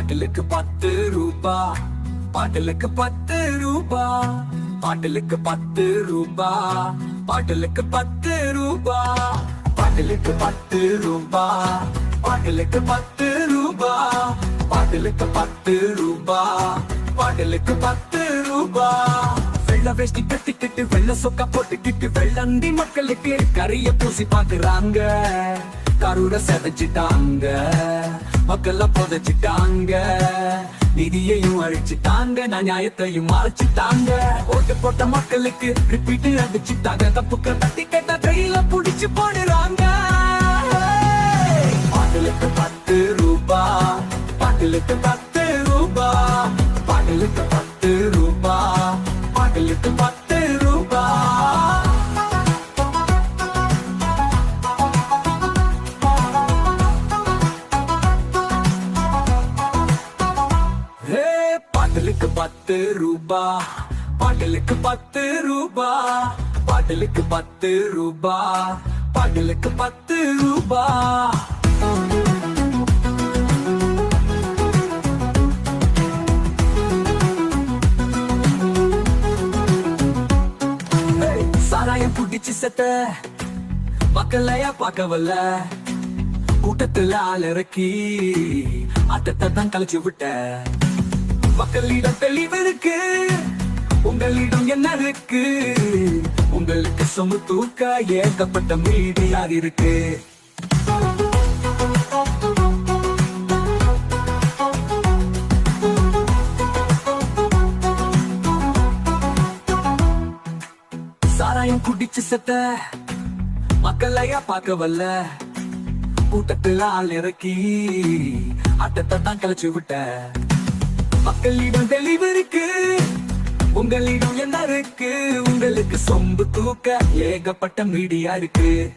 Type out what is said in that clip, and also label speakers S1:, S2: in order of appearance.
S1: பாட்டிலுக்கு பத்து ரூபா. பாட்டிலுக்கு பத்து ரூபா. பாட்டிலுக்கு பத்து ரூபா. பாட்டிலுக்கு பத்து ரூபா. பாட்டிலுக்கு பத்து ரூபா. பாட்டிலுக்கு பத்து ரூபா. பாட்டிலுக்கு பத்து ரூபா. பாட்டிலுக்கு பத்து ரூபா. வெள்ள வேஷ்டி கட்டிக்கிட்டு வெள்ள சொக்கா போட்டுக்கிட்டு வெள்ளந்தி மக்களுக்கு கரிய பூசி பாக்குறாங்க கரூர செதைச்சிட்டாங்க. மக்கள புதைச்சிட்டாங்க. நிதியையும் அழிச்சிட்டாங்க. நான் நியாயத்தையும் மறைச்சிட்டாங்க. ஓட்டு போட்ட மக்களுக்கு ரிப்பீட்டு அடிச்சிட்டாங்க. தப்புக்க தட்டி கேட்ட கையில புடிச்சு போடுறாங்க. பாட்டிலுக்கு பத்து ரூபா பாட்டிலுக்கு பத்து பத்து ரூபா. பாடலுக்கு பத்து ரூபா. பாடலுக்கு பத்து ரூபா. பாடலுக்கு பத்து ரூபா. சாராயம் புடிச்சு செத்த. மக்களையா பார்க்கவல்ல கூட்டத்துல ஆள் இறக்கி அத்தத்தை தான் கழிச்சு விட்ட. மக்களிடம் தெளிவருக்கு உங்களிடம் என்ன இருக்கு? உங்களுக்கு சொம்பு தூக்க ஏகப்பட்ட மீடியா இருக்கு. சாராயம் குடிச்சு செத்த. மக்களையா பார்க்க வல்ல. கூட்டத்தில் ஆள் இறக்கி ஆட்டத்தை தான் கழிச்சு விட்ட. மக்களிடம் தெளிவு இருக்கு உங்களிடம் என்ன இருக்கு. உங்களுக்கு சொம்பு தூக்க ஏகப்பட்ட மீடியா இருக்கு.